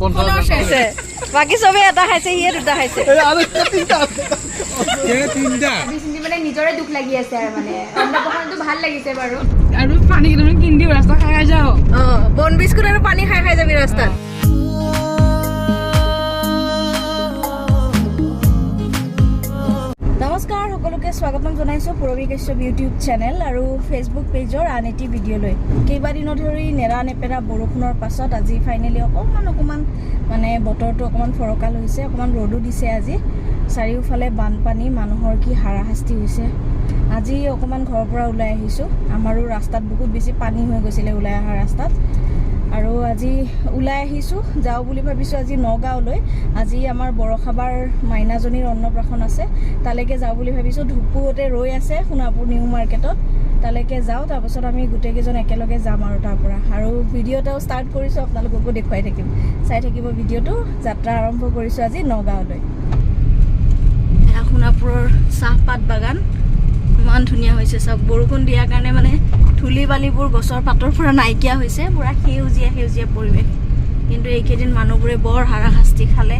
পঞ্চাছ খাইছে বাকী চবেই এটা খাইছে সিয়ে দুটা খাইছে। মানে নিজৰে দুখ লাগি আছে আৰু মানে ভালো লাগিছে বাৰু। আৰু পানী কেইটামান কিনি দিওঁ ৰাস্তা খাই খাই যাওঁ। অ বন বিস্কুট আৰু পানী খাই খাই যাবি ৰাস্তাত। সকলোকে স্বাগতম জনাইছোঁ পুৰবী কাশ্যপ ইউটিউব চেনেল আৰু ফেচবুক পেজৰ আন এটি ভিডিঅ'লৈ। কেইবাদিনো ধৰি নেৰা নেপেৰা বৰষুণৰ পাছত আজি ফাইনেলি অকণমান অকণমান মানে বতৰটো অকণমান ফৰকাল হৈছে অকণমান ৰ'দো দিছে আজি। চাৰিওফালে বানপানী মানুহৰ কি হাৰাশাস্তি হৈছে? আজি অকণমান ঘৰৰ পৰা ওলাই আহিছোঁ। আমাৰো ৰাস্তাত বহুত বেছি পানী হৈ গৈছিলে ওলাই অহা ৰাস্তাত। আৰু আজি ওলাই আহিছোঁ যাওঁ বুলি ভাবিছোঁ আজি নগাঁৱলৈ আজি আমাৰ বৰষাবাৰ মাইনাজনীৰ অন্নপ্ৰাশন আছে তালৈকে যাওঁ বুলি ভাবিছোঁ। ধুপুতে ৰৈ আছে সোণাপুৰ নিউ মাৰ্কেটত তালৈকে যাওঁ তাৰপাছত আমি গোটেইকেইজন একেলগে যাম আৰু তাৰ পৰা। আৰু ভিডিঅ' এটাও ষ্টাৰ্ট কৰিছোঁ আপোনালোককো দেখুৱাই থাকিম। চাই থাকিব ভিডিঅ'টো যাত্ৰা আৰম্ভ কৰিছোঁ আজি নগাঁৱলৈ সোণাপুৰৰ চাহপাত বাগান। ইমান ধুনীয়া হৈছে চাওক বৰষুণ দিয়াৰ কাৰণে মানে ধূলি বালিবোৰ গছৰ পাতৰ পৰা নাইকিয়া হৈছে পূৰা সেউজীয়া সেউজীয়া পৰিৱেশ। কিন্তু এইকেইদিন মানুহবোৰে বৰ হাৰাশাস্তি খালে.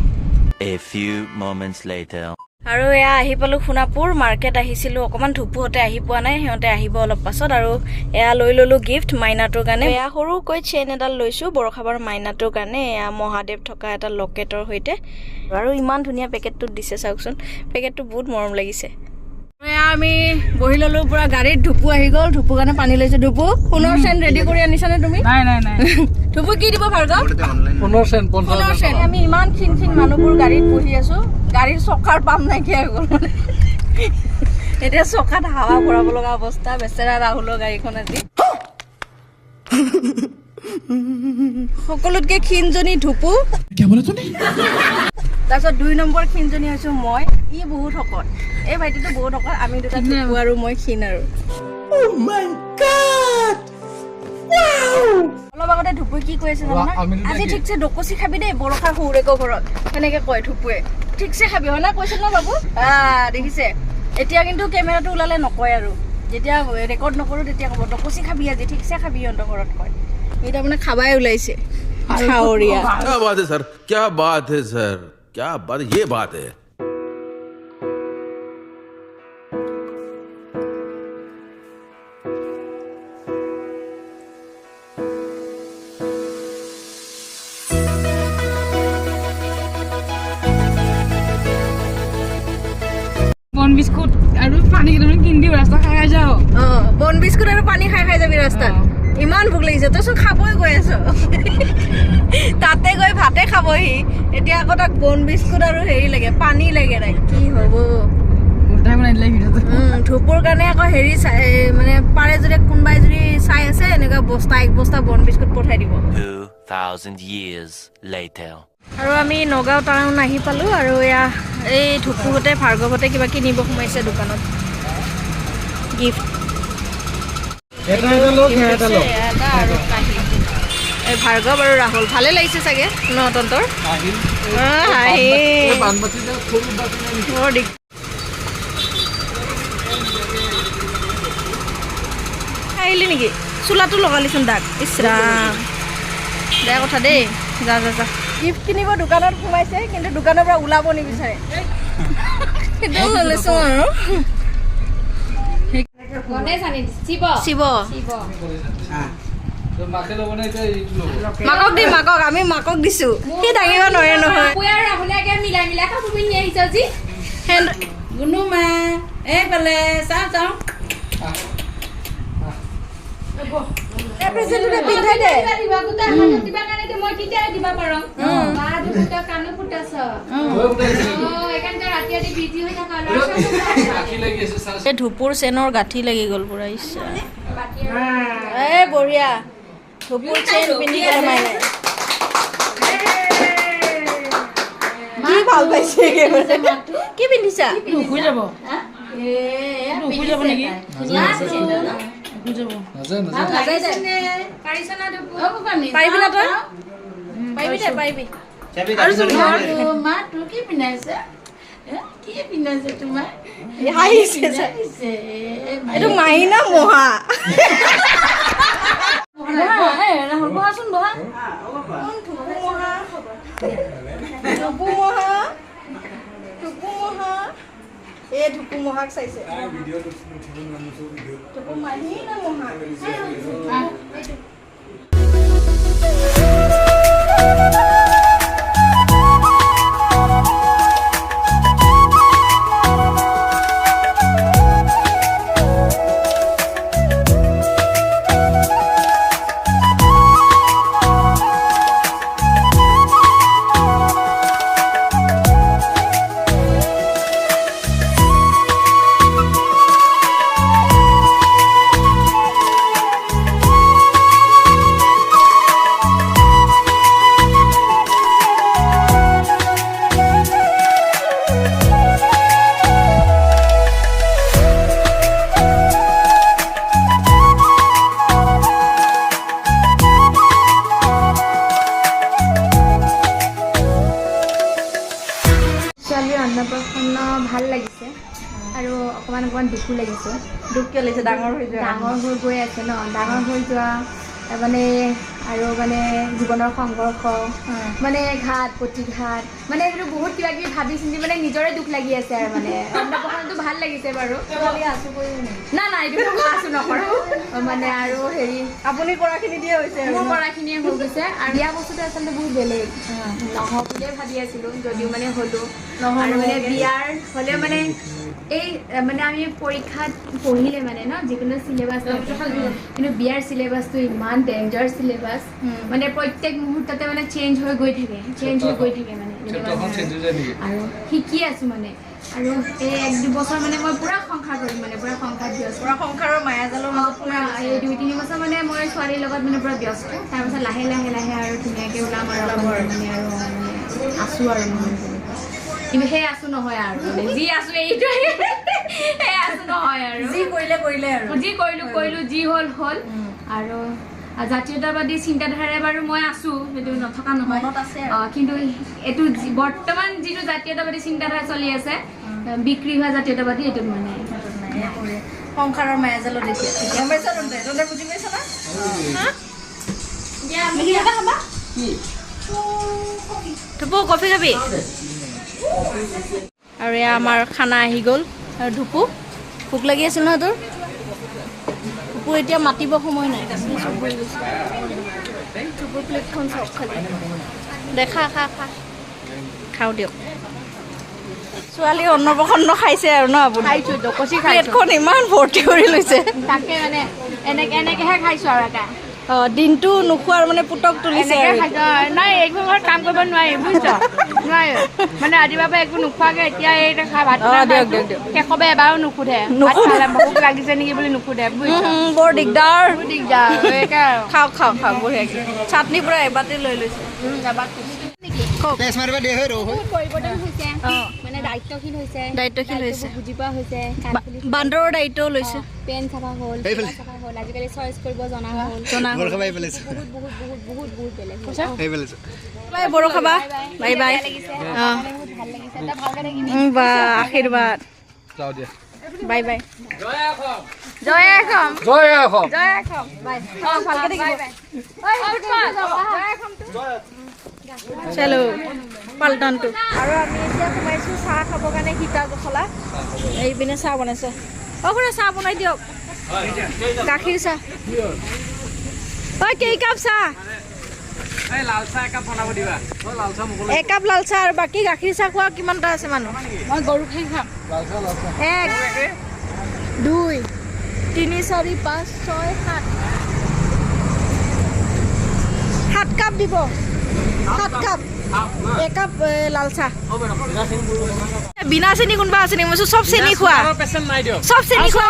আৰু এয়া আহি পালোঁ সোণাপুৰ মাৰ্কেট আহিছিলোঁ অকণমান ধুপুহঁতে আহি পোৱা নাই সিহঁতে আহিব অলপ পাছত আৰু এয়া লৈ ল'লোঁ গিফ্ট মাইনাটোৰ কাৰণে। এয়া সৰুকৈ চেইন এডাল লৈছোঁ বৰষাবাৰ মাইনাটোৰ কাৰণে এয়া মহাদেৱ থকা এটা লকেটৰ সৈতে। আৰু ইমান ধুনীয়া পেকেটটোত দিছে চাওকচোন পেকেটটো বহুত মৰম লাগিছে। এয়া আমি বহি ল'লোঁ পূৰা গাড়ীত ধুপু আহি গ'ল ধুপু কাৰণে পানী লৈছে। ধুপু সোণৰ চেইন ৰেডি কৰি আনিছানে তুমি? নাই নাই নাই। ধুপু কি দিব ভাৰ্গৱ? চেণ্ট পঞ্চাছ সোণৰ চেইন আমি ইমান ক্ষীণ ক্ষীণ মানুহবোৰ গাড়ীত বহি আছো। গাড়ীৰ চকাৰ পাম নাইকিয়া হৈ গ'ল মানে। এতিয়া চকাত হাৱা ভৰাব লগা অৱস্থা বেচেৰা ৰাহুলৰ গাড়ীখন আজি। সকলোতকে ক্ষীণজনী ধুপু। তাৰপিছত দুই নম্বৰ ক্ষীণজনী হৈছো মই ই বহুত শকত। এই ভাইটিটো বহুত শকত আমি দুটা ধুপু আৰু মই ক্ষীণ আৰু। অলপ আগতে ধুপুৱে কি কৈ আছে জানা আজি? ঠিকছে ডকচি খাবি দেই বৰষা সৌৰেকৰ ঘৰত। সেনেকে কয় ধুপুৱে। ঠিকছে খাবি হয় না কৈছে ন বাবু? আহ দেখিছে। এতিয়া কিন্তু কেমেৰাটো ওলালে নকয় আৰু। যেতিয়া ৰেকৰ্ড নকৰোঁ তেতিয়া ক'ব ডকচি খাবি আজি ঠিকছে খাবি সিহঁতৰ ঘৰত কয়। সি তাৰমানে খাবাই ওলাইছে খাৱৰীয়া क्या बात है सर क्या बात है सर क्या बात ये बात है খাই যাবি ৰাস্তাত। ইমান ভোক লাগিছে তইচোন খাবই গৈ আছ। তাতে গৈ ভাতে খাবহি। এতিয়া আকৌ তাক বন বিস্কুট আৰু হেৰি লাগে পানী লাগে তাক কি হ'ব? ধূপৰ কাৰণে আকৌ হেৰি চাই মানে পাৰে যদি কোনোবাই যদি চাই আছে এনেকুৱা বস্তা এক বস্তা বন বিস্কুট পঠাই দিব। 2,000 years later. আৰু আমি নগাঁও টাউন আহি পালোঁ আৰু এয়া এই ধুপুহঁতে ভাৰ্গৱতে কিবা কিনিব সোমাইছে দোকানত। গিফ্ট। ভাৰ্গৱ। আৰু ৰাহুল ভালে লাগিছে চাগে ন তহঁতৰ? বৰ দিগ আহিলি নেকি? চোলাটো লগালিচোন দাগ ইচৰাম বেয়া কথা দেই। যা যা যা। গিফ্ট কিনিব দোকানত সোমাইছে কিন্তু দোকানৰ পৰা ওলাব নিবিচাৰে। সেইটো লৈছোঁ আৰু। গণেশ আনি এইটো ল'ব মাকক দি মাকক আমি মাকক দিছোঁ সি দাঙিব নোৱাৰে নহয় মই আৰু ৰাহুলীয়াকে মিলাই মিলাই কাপোৰ পিন্ধি আহিছ যি হেন- গুণু মা এইফালে চাওঁ চাওঁ মই কেতিয়া দিব পাৰোঁ কাণো ফুটাছ এই ধুপুৰ চেনৰ গাঁঠি লাগি গ'ল পুৰা ইচ্ছা। এ বঢ়িয়া ধুপুৰ চেন পিন্ধি কেনে মাৰিলে কি ভালো পাইছে কি পিন্ধিছা শুই যাব। শুই যাব নেকি? শুই যাব। নাযায় নাযায় পাৰিছ না দুপু পাৰিবি না তই? পাৰিবি দে পাৰিবি মা তোৰ কি পিন্ধাইছে? এইটো মাহী না মহা এই টুপু মহাক চাইছে টুপু মাহী না মহা অন্নপ্ৰসন্ন ভাল লাগিছে। আৰু অকণমান অকণমান দুখো লাগিছে। দুখ কিয় লাগিছে? ডাঙৰ হৈ যোৱা। ডাঙৰ হৈ গৈ আছে ন? ডাঙৰ হৈ যোৱা মানে আৰু মানে জীৱনৰ সংঘৰ্ষ মানে ঘাট প্ৰতিঘাত মানে এইটো বহুত কিবা কিবি ভাবি চিন্তি মানে নিজৰে দুখ লাগি আছে আৰু মানে। অন্নপ্ৰসন্নটো ভাল লাগিছে বাৰু। না নাই এইটো আছো নকৰোঁ। মানে আৰু হেৰি আপুনি কৰাখিনি দিয়ে হৈছে মোৰ? কৰাখিনিয়ে হৈ গৈছে। আৰু বিয়া বস্তুটো আচলতে বহুত বেলেগ। নহওঁ বুলিয়ে ভাবি আছিলোঁ যদিও মানে হ'লো। নহয় আৰু মানে। বিয়াৰ হ'লে মানে এই মানে আমি পৰীক্ষাত পঢ়িলে মানে ন যিকোনো চিলেবাছ কিন্তু বিয়াৰ চিলেবাছটো ইমান ডেঞ্জাৰ চিলেবাছ মানে প্ৰত্যেক মুহূৰ্ততে মানে চেঞ্জ হৈ গৈ থাকে চেঞ্জ হৈ গৈ থাকে মানে আৰু শিকি আছোঁ মানে। আৰু এই এক দুবছৰ মানে মই পূৰা সংসাৰ কৰিম মানে পূৰা সংসাৰ ব্যস্ত পুৰা সংসাৰৰ মায়াজালৰ মাজত পুৰা এই দুই তিনি বছৰ মানে মই ছোৱালীৰ লগত মানে পুৰা ব্যস্ত। তাৰপিছত লাহে লাহে লাহে আৰু ধুনীয়াকৈ ওলাম আৰু মানে আৰু মানে আছোঁ আৰু মই কিন্তু সেই আছোঁ নহয় আৰু। মানে যি আছোঁ এইটোৱে। সেই আছোঁ নহয় আৰু। যি কৰিলে কৰিলে আৰু। যি কৰিলোঁ কৰিলোঁ যি হ'ল হ'ল। আৰু জাতীয়তাবাদী চিন্তাধাৰাৰে বাৰু মই আছোঁ সেইটো নথকা নহয়। কিন্তু এইটো বৰ্তমান যিটো জাতীয়তাবাদী চিন্তাধাৰা চলি আছে বিক্ৰী হোৱা জাতীয়তাবাদী এইটোত মানে সংসাৰৰ মায়াজালত এতিয়া বুজি পাইছা না? কফি খাবি? আৰু এয়া আমাৰ খানা আহি গ'ল। আৰু ধুপু ভোক লাগি আছিল নহয় তোৰ? ধুপু এতিয়া মাতিব সময় নাই। ধুপু প্লেটখন চাওক খালি। দেখা খা খা খাওঁ দিয়ক। ছোৱালী অন্নপ্ৰসন্ন খাইছে আৰু ন আপুনি? প্লেটখন ইমান ভৰ্তি কৰি লৈছে। তাকে মানে এনেকে এনেকেহে খাইছোঁ আৰু এটা। দিনটো নোখোৱাৰ মানে পুতক তুলিছে নাই এইটো ঘৰত কাম কৰিব নোৱাৰি বুজিছ? নোৱাৰি। মানে ৰাতিপুৱাৰ পৰা একো নোখোৱাকে এতিয়া এই খা ভাত। শেষবে এবাৰো নুসুধে ভোক লাগিছে নেকি বুলি নুসুধে বৰ দিগদাৰ। দিগদাৰ খাওক খাওক খাওক বঢ়িয়াকে চাটনি পুৰা এবাৰতে লৈ লৈছে। ৰহ বহুত পৰিৱৰ্তন হৈছে। অ। দায়িত্বশীল হৈছে। বুজি পোৱা হৈছে। বান্দৰৰ দায়িত্ব লৈছে। পেন চাফা হ'ল আজিকালি চইচ কৰিব জনা হ'ল। জনা হ'ল। বৰ খাবা বাই বাই অঁ। বা আশীৰ্বাদ। Bye bye. চেলো। পাল্টনটো। আৰু আমি এতিয়া সোমাইছোঁ চাহ খাবৰ কাৰণে সীতা গছলা এইপিনে চাহ বনাইছে। অ খুৰা চাহ বনাই দিয়ক। গাখীৰ চাহ। ঐ কেই কাপ চাহ লাল চাহ একাপ বনাব দিবা। লাল চাহ একাপ লাল চাহ আৰু বাকী গাখীৰ চাহ খোৱা কিমানটা আছে মানুহ? মই গৰু খাই খাম। এক দুই তিনি চাৰি পাঁচ ছয় সাত। সাত কাপ দিব। সাত কাপ। লাল চাহ। বিনা চেনি কোনোবা আছে নেকি? মই চব চেনি খোৱা। চব চেনি খোৱা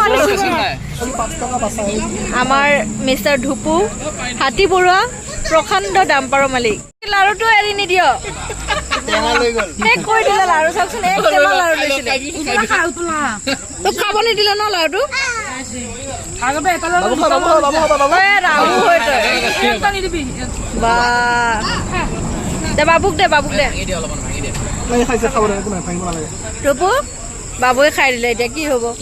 আমাৰ মিষ্টাৰ ধুপু হাতী বৰুৱা প্ৰশান্ত দাম্পাৰৰ মালিক। লাৰুটো এৰি নিদিয়। কৰি দিলে লাৰু চাওকচোন এক টেমা লাৰু লৈছিলে। তোক খাব নিদিলে ন লাৰুটো? ৰাহু তই বা দে বাবুক দে বাবুক দে। ৰূপু বাবুৱে খাই দিলে এতিয়া কি হ'ব?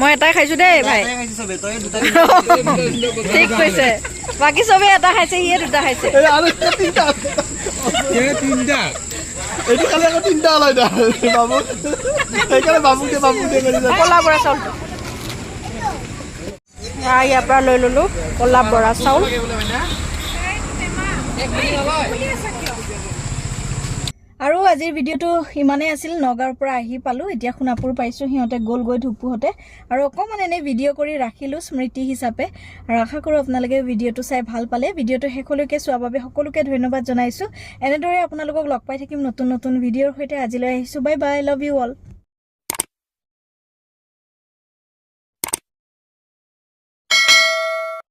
মই এটাই খাইছো দেই ভাই। চবে ঠিক কৈছে। বাকী চবেই এটা খাইছে সিয়ে দুটা খাইছে। এইটো খালি আকৌ তিনটা ওলাই দা। বাবু সেইকাৰণে বাবুক কলা বৰা চাউলটো। এয়া ইয়াৰ পৰা লৈ ল'লোঁ কলা বৰা চাউল। আৰু আজিৰ ভিডিঅ'টো ইমানেই আছিল নগাঁৱৰ পৰা আহি পালোঁ এতিয়া সোণাপুৰ পাইছোঁ সিহঁতে গ'লগৈ ধুপুহঁতে আৰু অকণমান এনেই ভিডিঅ' কৰি ৰাখিলোঁ স্মৃতি হিচাপে। আৰু আশা কৰোঁ আপোনালোকে ভিডিঅ'টো চাই ভাল পালে। ভিডিঅ'টো শেষলৈকে চোৱাৰ বাবে সকলোকে ধন্যবাদ জনাইছোঁ। এনেদৰে আপোনালোকক লগ পাই থাকিম নতুন নতুন ভিডিঅ'ৰ সৈতে। আজিলৈ আহিছোঁ bye bye love you all